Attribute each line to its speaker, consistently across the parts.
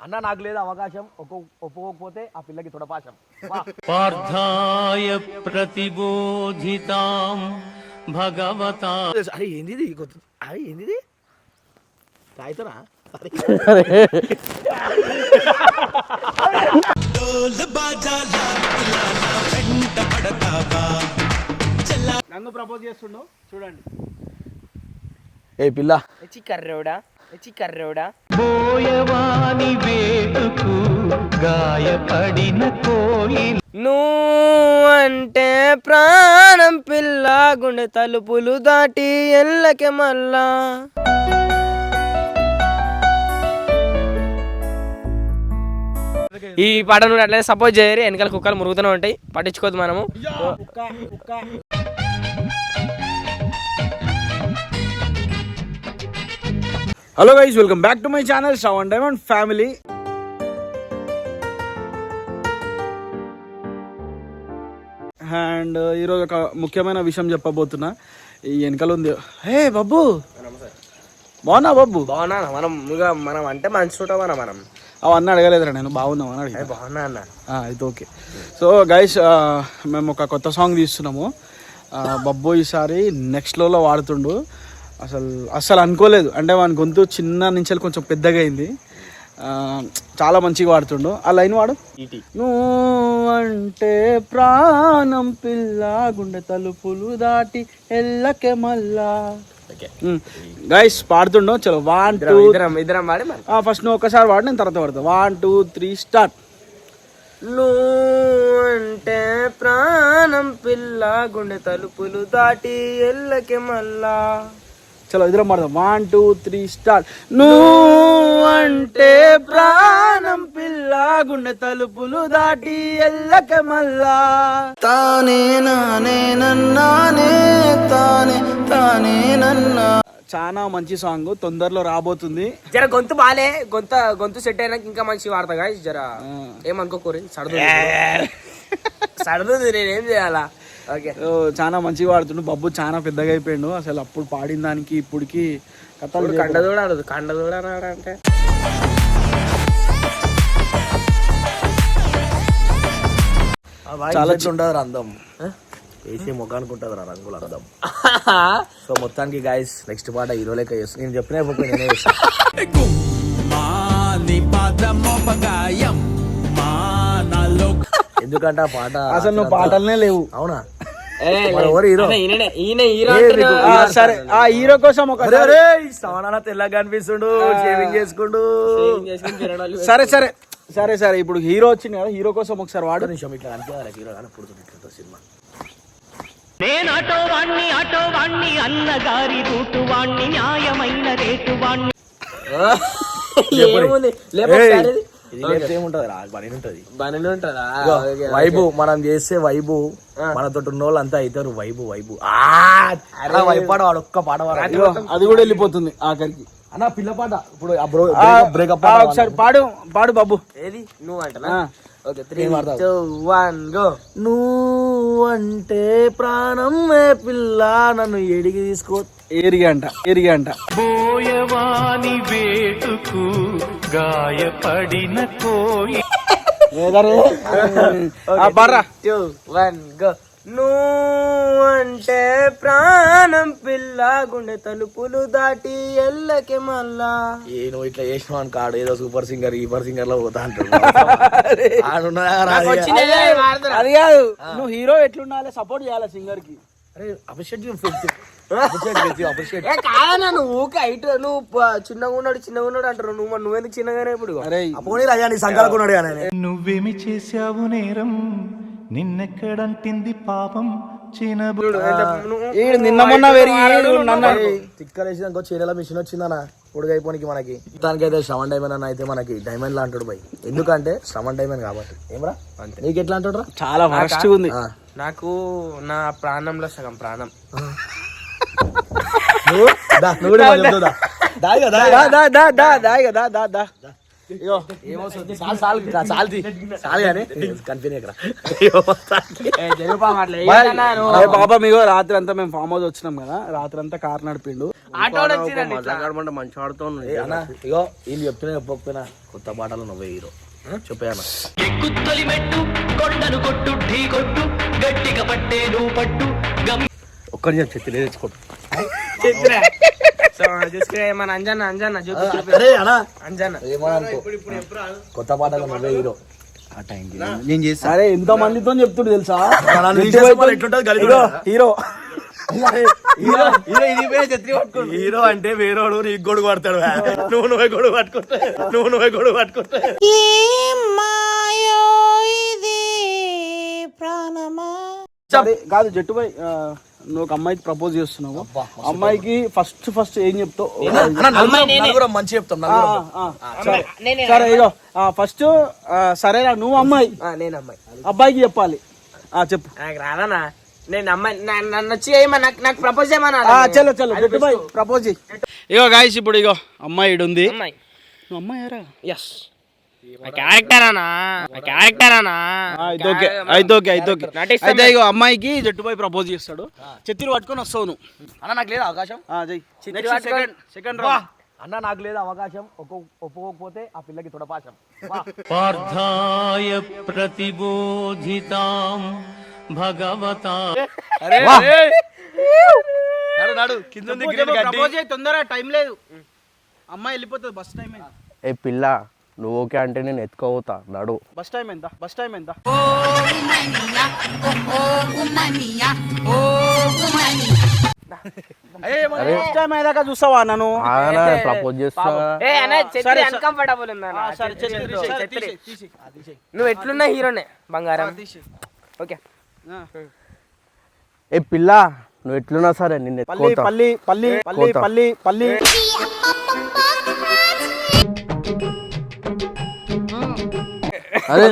Speaker 1: అన్న నాకు లేదు అవకాశం ఒక్కో ఒప్పుకోకపోతే ఆ పిల్లకి తొడపాశం.
Speaker 2: పార్థాయ ప్రతిబోధితాం భగవతా.
Speaker 1: అరే ఏంది అరే ఏంది తాగుతారా
Speaker 3: నన్ను ప్రపోజ్ చేస్తుండో? చూడండి.
Speaker 1: ఏ పిల్ల.
Speaker 4: ఎచ్చి కర్రోడా ఎచ్చి కర్రోడా
Speaker 2: బోయవాని వేటుకు గాయపడిన
Speaker 4: నువ్వు అంటే ప్రాణం పిల్ల గుండె తలుపులు దాటి ఎల్లకే మళ్ళా. ఈ పాట నుండి అట్లనే సపోర్ట్ చేయరు వెనకాల కుక్కలు మురుగుతూనే ఉంటాయి. పట్టించుకోదు మనము.
Speaker 3: Hello guys welcome back to my channel Shravan diamond family and ఈరోజు ఒక ముఖ్యమైన విషయం చెప్పబోతున్నా. ఈ వెనకాల ఉంది. హే బాబు. బాగున్నా బాబు?
Speaker 4: బాగున్నా మనం ఇక మనం అంటే మంచి చూడమన్నా మనం?
Speaker 3: అవన్నీ అడగలేదురా నేను బాగున్నావు అని అడిగా
Speaker 4: బాగున్నా అన్న.
Speaker 3: అయితే ఓకే. సో గైస్ మేము ఒక కొత్త సాంగ్ తీస్తున్నాము. బబ్బు ఈసారి నెక్స్ట్లో వాడుతుండు. అసలు అస్సలు అనుకోలేదు. అంటే మన గొంతు చిన్న నుంచి కొంచెం పెద్దగా అయింది. చాలా మంచిగా వాడుతుండు. ఆ లైన్ వాడు. నువ్వు అంటే ప్రాణం పిల్ల గుండె తలుపులు దాటి ఎల్లకే మళ్ళా. గైస్ పాడుతుండు. చలో వన్ టూ
Speaker 4: ఇద్దరం
Speaker 3: ఫస్ట్ నువ్వు ఒకసారి వాడు నేను తర్వాత వాడతా వన్ టూ త్రీ స్టార్ట్
Speaker 4: నువ్వు అంటే ప్రాణం పిల్ల గుండె తలుపులు దాటి ఎల్లకి మళ్ళా.
Speaker 3: చలో ఇద్దరం పడదాం. వన్ టూ త్రీ స్టార్ట్ నువ్వు అంటే ప్రాణం పిల్ల గుండె తలుపులు దాటి ఎల్లక మల్లా తానే నానే నన్నానే తానే తానే నన్నా. చాలా మంచి సాంగ్ తొందరలో రాబోతుంది.
Speaker 4: జర గొంతు బాలే గొంత గొంతు సెట్ అయినాక ఇంకా మంచి వాడతా జర ఏమనుకోకూరి సడదు సడదు నేనేం చేయాలా?
Speaker 3: చాలా మంచిగా వాడుతుండు. బబ్బు చాలా పెద్దగా అయిపోయిండు. అసలు అప్పుడు పాడిన దానికి ఇప్పటికి కథలు
Speaker 4: కండ చూడాలి కండ చూడాలంటే
Speaker 1: చాలా ఉండదు అందం. వేసే ముఖానికి ఉంటుంది రా రంగుల అందం. సో మొత్తానికి గాయస్ నెక్స్ట్ పాట హీరో లెక్క చేస్తాను నేను చెప్పిన నేనే ఎందుకంటే ఆ పాట
Speaker 3: అసలు నువ్వు పాటలనే లేవు.
Speaker 1: అవునా?
Speaker 3: సరే. ఆ హీరో కోసం ఒక
Speaker 1: తెల్లగా కనిపిస్తుండు షేవింగ్ చేసుకుండు.
Speaker 3: సరే సరే. సరే సరే ఇప్పుడు హీరో వచ్చింది కదా హీరో కోసం ఒకసారి వాడు.
Speaker 1: నిమిషం ఇట్లా అనిపించాలి హీరో కానీ పుడుతుంది ఇట్లా సినిమా.
Speaker 2: నేను ఆటో వాణ్ణి ఆటో వాణ్ణి అన్నగారి రూటు వాణ్ణి న్యాయమైన రేటు వాణ్ణి.
Speaker 4: ఏముంది? లేకపోతే ఇది.
Speaker 1: ఇది లేకపోతే ఏముంటది రా పని ఉంటది.
Speaker 4: బాగానే ఉంటుందా?
Speaker 1: వైబు మనం చేసే వైబు మనతో ఉన్న వాళ్ళు అంతా అవుతారు. Vibe vibe. ఆ అలా వైబు పాట వాడు ఒక్క పాట
Speaker 3: అది కూడా వెళ్ళిపోతుంది ఆఖరికి.
Speaker 1: అన్న పిల్ల పాట. ఇప్పుడు ఆ బ్రో
Speaker 3: ఆ,
Speaker 1: బ్రేకప్
Speaker 3: ఆ, ఒకసారి పాడు. పాడు బాబు.
Speaker 4: ఏది? నువ్వు అంటనా?
Speaker 3: ఆ.
Speaker 4: ఓకే త్రీ
Speaker 1: నేను వాడతా.
Speaker 4: టూ వన్ గో
Speaker 1: నువ్వంటే ప్రాణం ఏ పిల్ల నన్ను ఎడిగి తీసుకో.
Speaker 3: ఏరిగా అంట ఏరిగా అంట
Speaker 2: బోయవాని వేటుకు గాయపడిన కోయి.
Speaker 3: ఏదరే? ఆ, పాడరా
Speaker 4: టూ వన్ గో. నువ్వు అంటే ప్రాణం పిల్ల గుండె తలుపులు దాటి ఎల్లకి మళ్ళా.
Speaker 1: ఏ నువ్వు ఇట్లా చేసినావు అని కాడు ఏదో సూపర్ సింగర్ ఈపర్ సింగర్లో పోతా రా అది?
Speaker 3: కాదు. నువ్వు హీరో ఎట్లుండాలి సపోర్ట్ చేయాలి సింగర్కి
Speaker 1: అరే
Speaker 4: ఏ కాదన్నా నువ్వు ఊకే హైట్ నువ్వు చిన్నగా ఉన్నాడు చిన్నగా ఉన్నాడు అంటారు నువ్వు మరి నువ్వెందుకు చిన్నగానే ఇప్పుడు?
Speaker 3: అరే
Speaker 1: పోనీ రాజా నీ సంకలకున్నాడు కానీ.
Speaker 2: నువ్వేమి చేశావు నేరం? నిన్నెక్కడంటింది పాపం?
Speaker 3: నిన్న మొన్న
Speaker 1: తిక్కలేసి ఇంకో చీరల మిషన్ వచ్చిందన్న పొడుగైపోనికి మనకి. దానికైతే శ్రవణ్ డైమండ్ అన్న అయితే మనకి డైమండ్ లా అంటాడు భయ్ ఎందుకంటే శ్రవణ్ డైమండ్ కాబట్టి. ఏమరా నీకు ఎట్లా అంటాడు
Speaker 3: చాలా ఫాస్ట్ ఉంది.
Speaker 4: నాకు నా ప్రాణంలో సగం ప్రాణం.
Speaker 1: నువ్వు దా, నువ్వు కూడా చెప్తావు దా. దా ఇక, దా
Speaker 3: దా దా దా దా దా దా దా ఇగో
Speaker 1: ఏమవుతుంది చాలు చాలు చాలు చాలు కానీ కనిపించే ఇక్కడ
Speaker 3: రాత్రి అంతా మేము ఫామ్ హౌస్ వచ్చినాం కదా రాత్రి అంతా కార్ నడిపిండు
Speaker 4: ఆటో వచ్చిందండి ఇట్లా.
Speaker 1: ఇగో వీళ్ళు చెప్తున్నా చెప్పకపోయినా కొత్త పాటలు నువ్వే హీరో చెప్పాను
Speaker 2: ఎక్కుత్తొలి మెట్టు కొండను కొట్టు ఢీ కొట్టు గట్టిగా పట్టే నువ్వు పట్టు గమ్
Speaker 4: సో చూసుకునే మన అంజన్న అంజన్న చూపి చూపి.
Speaker 1: అరే అన్న.
Speaker 4: అంజన్న.
Speaker 1: ఏమన్నా అనుకో. కొత్త పాటలు నువ్వే హీరో.
Speaker 3: నేను చేస్తా. అరే ఎంత మందితో చెప్తుండు తెలుసా? హీరో.
Speaker 1: హీరో అంటే వేరేవాడు నీకు గొడుగు పడతాడు నువ్వు నువ్వే గొడుగు పట్టుకుంటా నువ్వు నువ్వే గొడుగు పట్టుకుంటా.
Speaker 3: కాదు జట్టుపై ఆ, నువ్వు ఒక అమ్మాయికి ప్రపోజ్ చేస్తున్నావు. అమ్మాయికి ఫస్ట్ ఫస్ట్ ఏం చెప్తావు?
Speaker 1: మంచి చెప్తాం
Speaker 3: సరే. సరే ఇగో ఫస్ట్ సరేరా నువ్వు అమ్మాయి.
Speaker 4: ఆ, నేను అమ్మాయి.
Speaker 3: అబ్బాయికి చెప్పాలి. ఆ చెప్పు.
Speaker 4: నాకు రాదనా నేను అమ్మాయి నన్ను వచ్చి నాకు నాకు ప్రపోజ్ చేయమన్నా
Speaker 3: ఆ, చలో చలో జట్టుపై ప్రపోజ్ ఇగో గాయస్ ఇప్పుడు ఇగో అమ్మాయి ఉంది
Speaker 4: అమ్మాయి.
Speaker 3: నువ్వు అమ్మాయారా
Speaker 4: ఎస్ క్యారెక్టర్ అనా క్యారెక్టర్ అనా
Speaker 3: అయితే ఇగో అమ్మాయికి జట్టుపై ప్రపోజ్ చేస్తాడు. చెత్తిని పట్టుకొని వస్తావు నువ్వు
Speaker 1: అన్న నాకు లేదు అవకాశం?
Speaker 3: round.
Speaker 1: అన్న నాకు లేదు అవకాశం? ఒప్పుకోకపోతే ఆ పిల్లకి తొడపాశం.
Speaker 2: పార్థాయ ప్రతిబోధితాం భగవతా
Speaker 3: తొందరగా టైం లేదు. అమ్మాయి వెళ్ళిపోతుంది బస్ టైం
Speaker 5: ఏ పిల్ల నువ్వు ఓకే అంటే నేను ఎత్తుకోపోతా నడు.
Speaker 3: బస్ టైం ఎంత బస్ టైం ఎంత చూస్తావా నన్ను?
Speaker 5: ప్రపోజ్ చేస్తా.
Speaker 4: అన్కంఫర్టబుల్. నువ్వు ఎట్లున్నా హీరోనే బంగారం. ఓకే.
Speaker 5: ఏ పిల్ల నువ్వు ఎట్లున్నా సరే నిన్ను
Speaker 3: పల్లి
Speaker 5: ఎత్తుకోతా.
Speaker 3: పల్లి పల్లి పల్లి. పల్లి పల్లి.
Speaker 5: అరే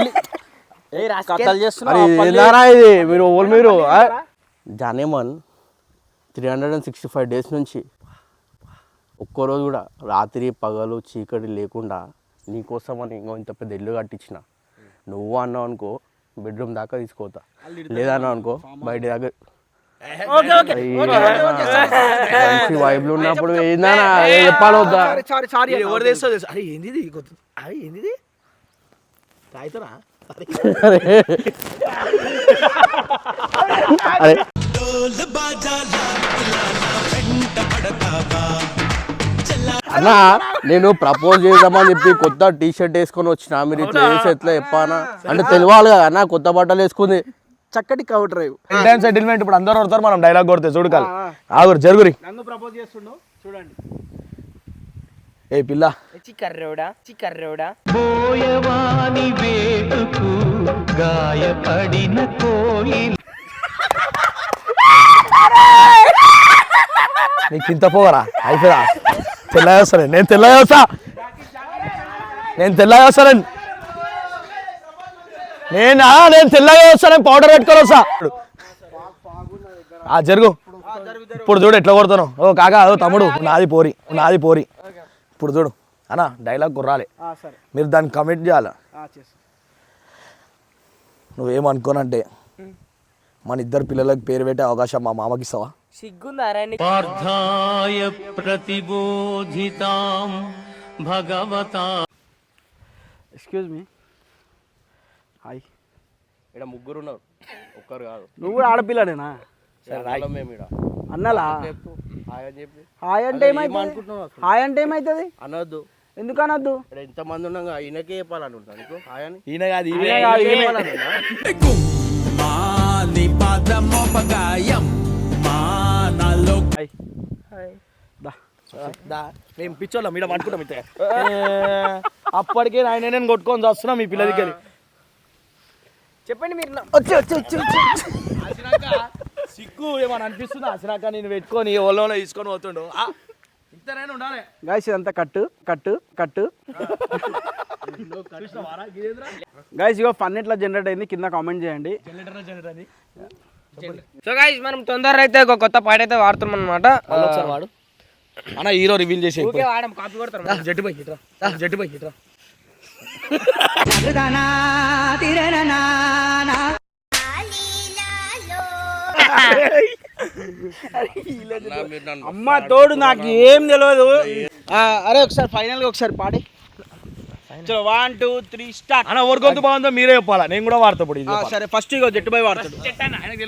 Speaker 5: అరే ఇది? మీరు ఓల్ మీరు? జానేమన్ three hundred and sixty five days నుంచి ఒక్కరోజు కూడా రాత్రి పగలు చీకటి లేకుండా నీకోసమని ఇంకో ఇంత పెద్ద ఇల్లు కట్టించిన. నువ్వు అన్నావు అనుకో బెడ్రూమ్ దాకా తీసుకోతా లేదన్నావు అనుకో బయట దాకా
Speaker 3: ఓకే ఓకే
Speaker 5: మంచి వైబ్లు ఉన్నప్పుడు ఏందా చెప్పాలి వద్దా?
Speaker 3: సారీ సారీ
Speaker 1: ఇది ఎవరు తెస్తో తెలుసు? అరే ఏంది తాగుతారా
Speaker 5: అరే. అన్నా నేను ప్రపోజ్ చేద్దామని చెప్పి కొత్త టీ షర్ట్ వేసుకొని వచ్చిన. మీరు ఇట్లా చేసి ఎట్లా చెప్పానా? అంటే తెలియాలి కదా అన్న కొత్త బట్టలు వేసుకుంది
Speaker 3: చక్కటి కవర్ డ్రైవ్
Speaker 1: టైం సెటిల్మెంట్ ఇప్పుడు అందరూ కొడతారు మనం డైలాగ్ కొడితే చూడకాలి. ఆగురు జరుగురి.
Speaker 3: నన్ను ప్రపోజ్ చేస్తుండు. చూడండి.
Speaker 1: ఏ పిల్ల.
Speaker 4: చిక్కర్రోడా చిక్కర్రోడా
Speaker 2: బోయవాని వేటుకు గాయపడిన కోయి.
Speaker 1: నీకు ఇంత పోగరా అయిపోయా తెల్లగా నేను తెల్లగా వస్తా నేను తెల్లగా వస్తాను నేను? ఆ, నేను తెల్లగా వస్తాను పౌడర్ పెట్టుకొని వస్తా. ఆ జరుగు. ఇప్పుడు చూడు ఎట్లా కొడతాను ఓ కాకా ఓ తమ్ముడు నాది పోరి. నాది పోరి. ఇప్పుడు చూడు. అన్న డైలాగ్ కుర్రాలి
Speaker 3: ఆ, సరే.
Speaker 1: మీరు దాన్ని కమిట్ చేయాలి? నువ్వేమనుకోనంటే మన ఇద్దరు పిల్లలకి పేరు పెట్టే అవకాశం మా మామకి ఇస్తావా?
Speaker 4: సిగ్గుందా రా నీకు?
Speaker 2: పార్థాయ ప్రతిబోధితాం భగవతా.
Speaker 3: ఎక్స్క్యూజ్ మీ హాయ్
Speaker 5: ఇక్కడ ముగ్గురు ఉన్నారు ఒక్కరు కాదు.
Speaker 3: నువ్వు కూడా ఆడపిల్లనేనా
Speaker 5: అన్నలం మేము ఈడ.
Speaker 3: అన్నలా?
Speaker 5: అని
Speaker 3: హాయ్ అంటే ఏమైతుంది? హాయ్ అంటే ఏమైతుంది?
Speaker 5: అనొద్దు.
Speaker 3: ఎందుకు అనొద్దు
Speaker 5: ఇక్కడ ఎంతమంది ఉన్నాగా ఈయనకే చెప్పాలనుకుంటాను నీకు? హాయ్ అని
Speaker 1: ఈయన కాదు
Speaker 3: ఈయన. కాదు, ఈయనే. హాయ్. దా.
Speaker 1: మేము పిచ్చోళ్ళం మీద పట్టుకుంటాం ఇతే అప్పటికే ఆయన నేను కొట్టుకొని వస్తున్నా మీ పిల్ల దగ్గర
Speaker 4: చెప్పండి మీరు నా-
Speaker 1: వచ్చి వచ్చి వచ్చి వచ్చి సిగ్గు ఏమని అనిపిస్తుందా? అసినాక నేను పెట్టుకొని ఒళ్ళో తీసుకొని పోతుండు. ఆ, ఇంతనైనా ఉండాలి.
Speaker 3: గాయస్ ఇదంతా కట్టు కట్టు కట్టు గాయస్ ఇగో ఫన్ ఎట్లా జనరేట్ అయింది? కింద కామెంట్ చేయండి.
Speaker 4: సో గాయ్స్ మనం తొందరగా అయితే ఒక కొత్త పాట అయితే వాడుతున్నాం అనమాట
Speaker 1: వాడు. అన్న హీరో రివీల్ చేసి
Speaker 4: కాపీ కొడతాం
Speaker 1: జట్టు పై జట్టు పై
Speaker 3: అమ్మ తోడు నాకు ఏం తెలియదు. అరే ఒకసారి ఫైనల్గా ఒకసారి పాడి. చలో వన్ టూ త్రీ స్టార్ట్
Speaker 1: అన్న ఎవరి గొంతు బాగుందో మీరే చెప్పాలా? నేను కూడా వాడతా ఇప్పుడు ఇది
Speaker 3: సరే ఫస్ట్ ఇగో జట్టు బాయ్ వాడతాడు.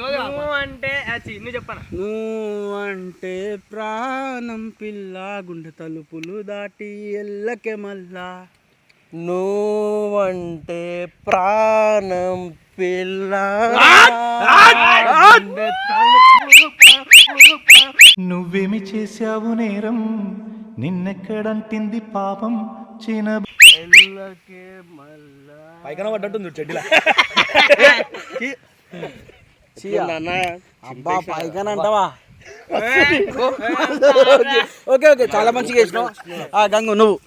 Speaker 4: నువ్వు అంటే నువ్వు చెప్పనా?
Speaker 3: నువ్వు అంటే ప్రాణం పిల్ల గుండె తలుపులు దాటి ఎల్లకే మల్లా
Speaker 5: నువ్వంటే ప్రాణం పిల్ల
Speaker 6: నువ్వేమి చేశావు నేరం? నిన్నెక్కడంటింది పాపం? చిన్న
Speaker 1: పైకన పడ్డట్టుంది చెడ్డిలా.
Speaker 3: అబ్బా పైగా అంటావా? ఓకే ఓకే చాలా మంచిగా వేసినావు ఆ గంగు నువ్వు.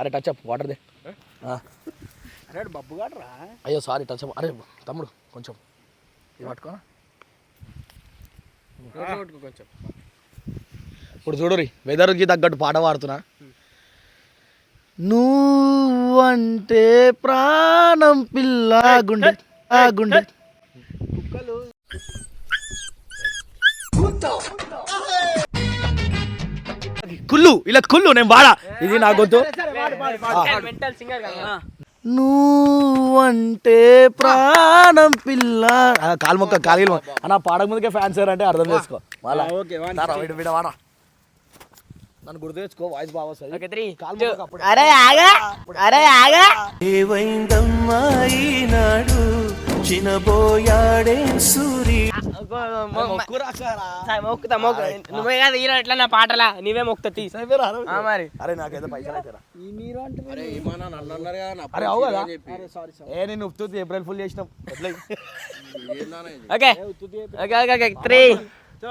Speaker 1: అరే టచ్ అప్ వాటర్ దే.
Speaker 3: బబ్బు గాడరా.
Speaker 1: అయ్యో సారీ టచ్ అరే తమ్ముడు కొంచెం. ఇది పట్టుకో
Speaker 3: కొంచెం.
Speaker 1: ఇప్పుడు చూడు రీ వెదర్కి తగ్గట్టు పాట పాడుతున్నా. నువ్వంటే ప్రాణం పిల్ల గుండె ఆ గుండె. కుళ్ళు ఇలా కుళ్ళు నేను వాడా. ఇది నా గొంతు
Speaker 4: మెంటల్ సింగర్ కదా.
Speaker 1: నువ్వంటే ప్రాణం పిల్ల. ఆ, కాలు మొక్క కాలు అన్న పాడక ముందుకే ఫ్యాన్స్ అంటే అర్థం చేసుకో. వాడా. నన్ను గుర్తు తెచ్చుకో వాయిస్ బాగా వస్తుంది.
Speaker 4: అరే ఆగా అరే ఆగా.
Speaker 6: ఏవైందమ్మా ఈనాడు? చినబోయాడే సూరి
Speaker 1: మొక్కురా సారా.
Speaker 4: మొక్కుతా మొక్కు నువ్వే కదా హీరో ఎట్లా నా పాటలా? నీవే మొక్కుతా తీ. మరి.
Speaker 1: అరే నాకైతే పైసలు.
Speaker 5: అరే
Speaker 1: అవు కదా. ఏ నేను ఏప్రిల్ ఫుల్ చేసినాం?
Speaker 4: Okay. Okay okay okay. Three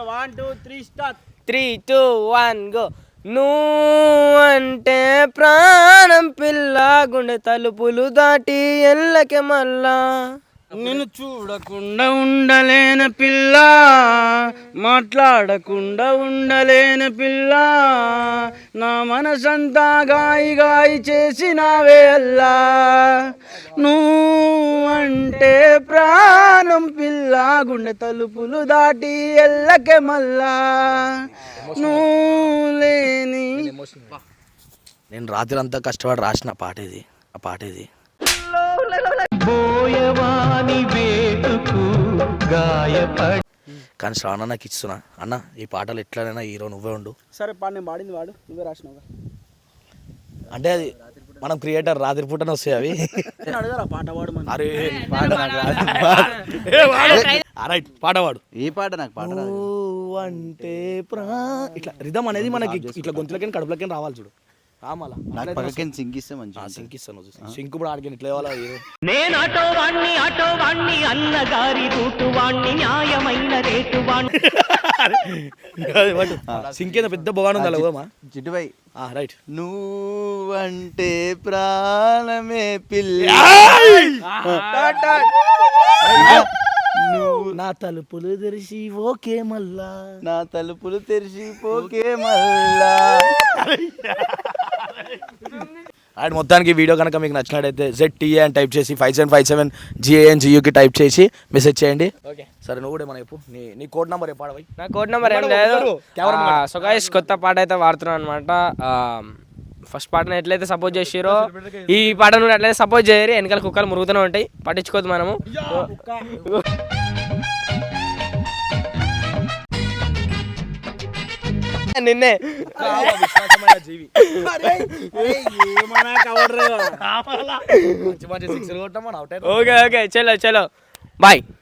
Speaker 3: one two three start
Speaker 4: three two one go నువ్వు అంటే ప్రాణం పిల్ల గుండె తలుపులు దాటి ఎల్లకి మళ్ళా.
Speaker 3: నిన్ను చూడకుండా ఉండలేన పిల్ల మాట్లాడకుండా ఉండలేన పిల్ల నా మనసంతా గాయి గాయి చేసినావే అల్లా. నువ్వంటే ప్రాణం పిల్ల గుండె తలుపులు దాటి ఎల్లకే మల్లా. నువ్వు లేని
Speaker 1: నేను రాత్రి అంతా కష్టపడి రాసిన పాట ఇది ఆ పాట ఇది. కానీ శ్రావణ నాకు ఇస్తున్నా అన్న ఈ పాటలు ఎట్లనైనా హీరో నువ్వే ఉండు.
Speaker 3: సరే పాడు నేను పాడింది వాడు. నువ్వే రాసినావు
Speaker 1: అంటే అది మనం క్రియేటర్ రాత్రి పూటనే వస్తాయి అవి.
Speaker 3: పాట పాడు
Speaker 1: అరే పాట. ఏ, పాట పాడు
Speaker 7: ఏ పాట నాకు పాట.
Speaker 1: అంటే ప్రా ఇట్లా రిధం అనేది మనకి ఇట్లా గొంతులకి కడుపులకి రావాలి చూడు. రామాలా.
Speaker 7: నాకు పక్కకి సింక్ ఇస్తే మంచిగా ఉంటుంది.
Speaker 1: సింక్ ఇస్తాను సింక్ ఇప్పుడు ఆడికి ఇట్లా ఇవ్వాలా హీరో
Speaker 2: నేను ఆటో వాణ్ణి ఆటో వాణ్ణి అన్నగారి రూటు వాణ్ణి న్యాయమైన రేటు వాణ్ణి
Speaker 1: సింక్ ఏదో పెద్ద బొగాను ఉందా రైట్.
Speaker 7: నువ్వంటే ప్రాణమే పిల్ల.
Speaker 1: నువ్వు నా తలుపులు తెరిచి ఓకే మళ్ళా.
Speaker 7: నా తలుపులు తెరిచి పోకే మళ్ళా.
Speaker 1: అండ్ మొత్తానికి వీడియో కనుక మీకు నచ్చినట్టయితే జెడ్ టీఏ అని టైప్ చేసి five seven five seven G A N జియూకి type చేసి మెసేజ్ చేయండి.
Speaker 4: ఓకే.
Speaker 1: సరే నువ్వు కూడా ఏమన్నా చెప్పు. నీ నీ కోడ్ నెంబర్ చెప్పాడవై
Speaker 4: నా కోడ్ నెంబర్ ఏం లేదు. సో గైస్ కొత్త పాట అయితే వాడుతున్నాను అనమాట ఫస్ట్ పాటను ఎట్లయితే సపోర్ట్ చేసిరో ఈ పాటను కూడా ఎట్లయితే సపోర్ట్ చేయరు వెనకాల కుక్కలు మురుగుతూనే ఉంటాయి. పట్టించుకోవద్దు మనము. నిన్నే.
Speaker 1: జీవి.
Speaker 4: ఓకే ఓకే చలో చలో. బాయ్